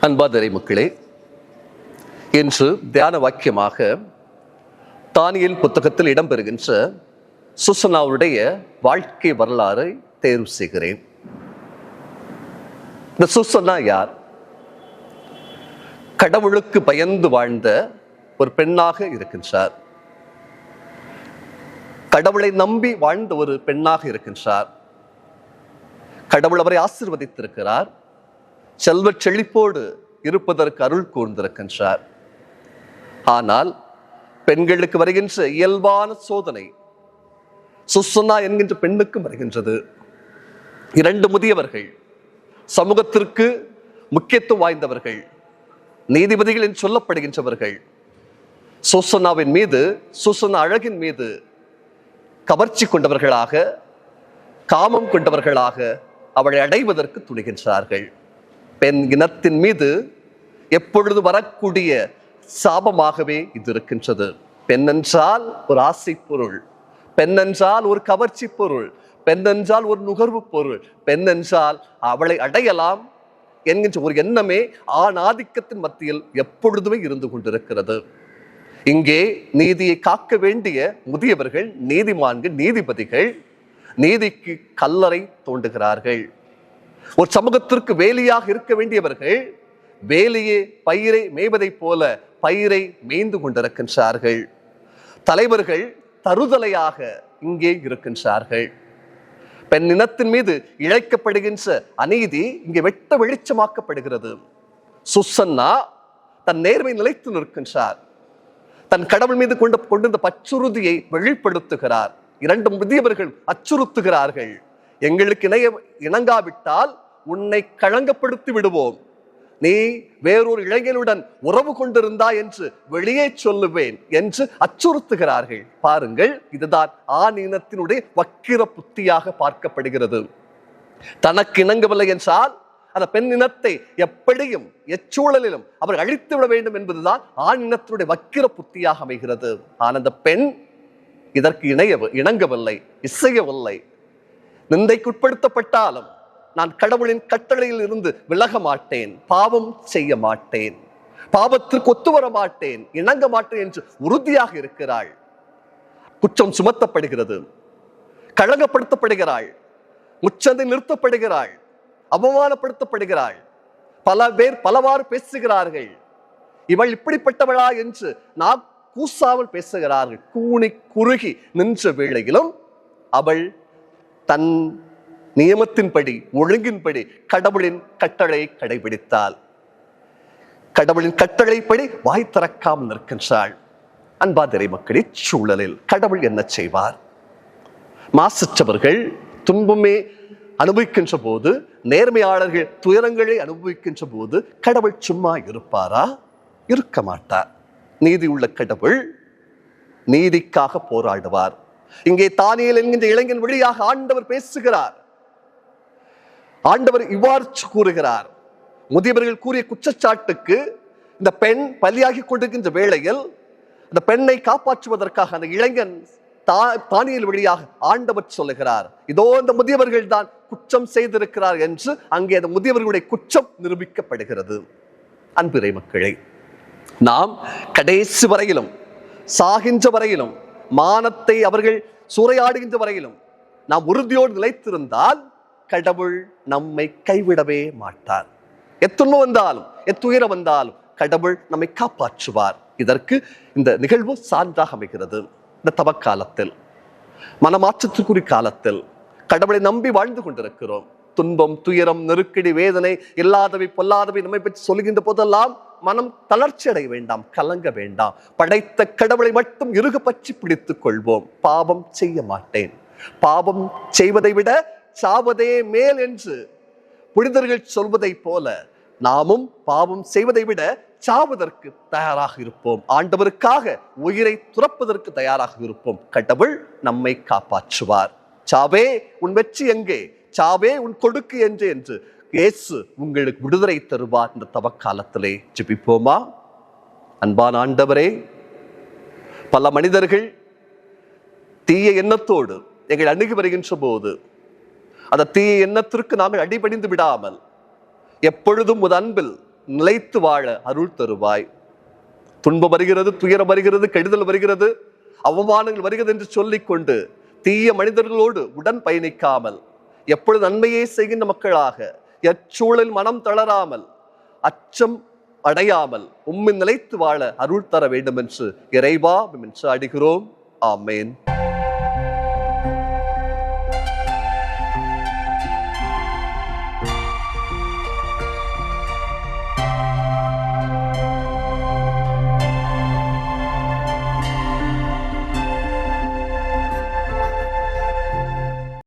அன்பாதரை மக்களே இன்று தியான வாக்கியமாக தானியல் புத்தகத்தில் இடம்பெறுகின்ற சுசனாவுடைய வாழ்க்கை வரலாறை தேர்வு செய்கிறேன். இந்த சுசனா யார்? கடவுளுக்கு பயந்து வாழ்ந்த ஒரு பெண்ணாக இருக்கின்றார். கடவுளை நம்பி வாழ்ந்த ஒரு பெண்ணாக இருக்கின்றார். கடவுள் அவரை ஆசிர்வதித்திருக்கிறார். செல்வச் செழிப்போடு இருப்பதற்கு அருள் கூர்ந்திருக்கின்றார். ஆனால் பெண்களுக்கு வருகின்ற இயல்பான சோதனை சுசனா என்கின்ற பெண்ணுக்கும் வருகின்றது. இரண்டு முதியவர்கள் சமூகத்திற்கு முக்கியத்துவம் வாய்ந்தவர்கள் நீதிபதிகள் என்று சொல்லப்படுகின்றவர்கள். சுசனாவின் மீது சுசனா அழகின் மீது கவர்ச்சி கொண்டவர்களாக காமம் கொண்டவர்களாக அவளை அடைவதற்கு துணிகின்றார்கள். பெண் இனத்தின் மீது எப்பொழுது வரக்கூடிய சாபமாகவே இது இருக்கின்றது. பெண்ணென்றால் ஒரு ஆசை பொருள் பெண்ணென்றால் ஒரு கவர்ச்சி பொருள் பெண்ணென்றால் ஒரு நுகர்வு பொருள் பெண்ணென்றால் அவளை அடையலாம் என்கின்ற ஒரு எண்ணமே ஆண் ஆதிக்கத்தின் மத்தியில் எப்பொழுதுமே இருந்து கொண்டிருக்கிறது. இங்கே நீதியை காக்க வேண்டிய முதியவர்கள் நீதிமான்கள் நீதிபதிகள் நீதிக்கு கல்லறை தோண்டுகிறார்கள். ஒரு சமூகத்திற்கு வேலியாக இருக்க வேண்டியவர்கள் வேலியே பயிரை மேய்வதைப் போல பயிரை மேய்ந்து கொண்டிருக்கின்றார்கள். தலைவர்கள் தருதலையாக இங்கே இருக்கின்றார்கள். பெண் இனத்தின் மீது இழைக்கப்படுகின்ற அநீதி இங்கே வெட்ட வெளிச்சமாக்கப்படுகிறது. சுசன்னா தன் நேர்மை நிலைத்து நிற்கின்றார். தன் கடவுள் மீது கொண்டு கொண்டிருந்த பச்சுறுதியை வெளிப்படுத்துகிறார். இரண்டு முதியவர்கள் அச்சுறுத்துகிறார்கள். எங்களுக்கு இணைய இணங்காவிட்டால் உன்னை களங்கப்படுத்தி விடுவோம். நீ வேறொரு இளைஞனுடன் உறவு கொண்டிருந்தா என்று வெளியே சொல்லுவேன் என்று அச்சுறுத்துகிறார்கள். பாருங்கள் இதுதான் ஆண் இனத்தினுடைய வக்கிர புத்தியாக பார்க்கப்படுகிறது. தனக்கு இணங்கவில்லை என்றால் அந்த பெண் இனத்தை எப்படியும் எச்சூழலிலும் அவர் அழித்து விட வேண்டும் என்பதுதான் ஆண் இனத்தினுடைய வக்கிர புத்தியாக அமைகிறது. ஆனால் அந்த பெண் இதற்கு இணைய இணங்கவில்லை இசையவில்லை. நிந்தைக்குட்படுத்தப்பட்டாலும் நான் கடவுளின் கட்டளையில் இருந்து விலக மாட்டேன் பாவம் செய்ய மாட்டேன் பாவத்திற்கு ஒத்து வர மாட்டேன் இணங்க மாட்டேன் என்று உறுதியாக இருக்கிறாள். குற்றம் சுமத்தப்படுகிறது களங்கப்படுத்தப்படுகிறாள் முச்சந்தை நிறுத்தப்படுகிறாள் அவமானப்படுத்தப்படுகிறாள். பல பேர் பலவாறு பேசுகிறார்கள். இவள் இப்படிப்பட்டவளா என்று நான் கூசாமல் பேசுகிறார்கள். கூனி குறுகி நின்ற வேளையிலும் அவள் தன் நியமத்தின்படி ஒழுங்கின்படி கடவுளின் கட்டளை கடைபிடித்தாள். கடவுளின் கட்டளைப்படி வாய் திறக்காமல் நிற்கின்றாள். அன்பாதிரை மக்களே சூழலில் கடவுள் என்ன செய்வார்? மாசற்றவர்கள் துன்பமே அனுபவிக்கின்ற போது நேர்மையாளர்கள் துயரங்களை அனுபவிக்கின்ற போது கடவுள் சும்மா இருப்பாரா? இருக்க மாட்டார். நீதி உள்ள கடவுள் நீதிக்காக போராடுவார். இங்கே தானியல் என்கின்ற இளைஞன் வழியாக ஆண்டவர் பேசுகிறார். ஆண்டவர் இவ்வாறு கூறுகிறார். முதியவர்கள் கூறிய குற்றச்சாட்டுக்கு இந்த பெண் பலியாகி கொண்டிருக்கின்ற வேளையில் அந்த பெண்ணை காப்பாற்றுவதற்காக அந்த இளைஞன் தானியல் வழியாக ஆண்டவர் சொல்லுகிறார். இதோ இந்த முதியவர்கள் தான் குற்றம் செய்திருக்கிறார் என்று அங்கே அந்த முதியவர்களுடைய குற்றம் நிரூபிக்கப்படுகிறது. அன்பிறை மக்களை நாம் கடைசி வரையிலும் சாகின்ற வரையிலும் மானத்தை அவர்கள் சூறையாடுகின்ற வரையிலும் நாம் உறுதியோடு நிலைத்திருந்தால் கடவுள் நம்மை கைவிடவே மாட்டார். எத்துணை வந்தாலும் எத்துயரம் வந்தாலும் கடவுள் நம்மை காப்பாற்றுவார். இதற்கு இந்த நிகழ்வு சான்றாக அமைகிறது. இந்த தவக்காலத்தில் மனமாற்றத்திற்குரிய காலத்தில் கடவுளை நம்பி வாழ்ந்து கொண்டிருக்கிறோம். துன்பம் துயரம் நெருக்கடி வேதனை இல்லாதவை பொல்லாதவை நம்மை பற்றி சொல்கின்ற போதெல்லாம் மனம் தளர்ச்சி அடைய வேண்டாம் கலங்க வேண்டாம். படைத்த கடவுளை மட்டும் இறுக பற்றி பிடித்துக் கொள்வோம். பாவம் செய்ய மாட்டேன். பாவம் செய்வதை விட சாவதே மேல் என்று புனிதர்கள் சொல்வதை போல நாமும் பாவம் செய்வதை விட சாவதற்கு தயாராக இருப்போம். ஆண்டவருக்காக உயிரை துறப்பதற்கு தயாராக இருப்போம். கடவுள் நம்மை காப்பாற்றுவார். சாவே உன் வெற்றி எங்கே? சாவே உன் கொடுக்கு என்று என்று இயேசு உங்களுக்கு விடுதலை தருவார் இந்த தவக்காலத்திலே. ஜெபிப்போமா? அன்பான ஆண்டவரே பல மனிதர்கள் தீய எண்ணத்தோடு எங்களை அணுகி வருகின்ற போது அந்த தீய எண்ணத்திற்கு நாங்கள் அடிபணிந்து விடாமல் எப்பொழுதும் ஒரு அன்பில் நிலைத்து வாழ அருள் தருவாய். துன்பம் வருகிறது துயரம் வருகிறது கெடுதல் வருகிறது அவமானங்கள் வருகிறது என்று சொல்லிக்கொண்டு தீய மனிதர்களோடு உடன் பயணிக்காமல் எப்பொழுது நன்மையே செய்கின்ற மக்களாக எச்சூழல் மனம் தளராமல் அச்சம் அடையாமல் உம்மின் நிலைத்து வாழ அருள் தர வேண்டும் என்று இறைவா என்று அடிகிறோம். ஆமேன்.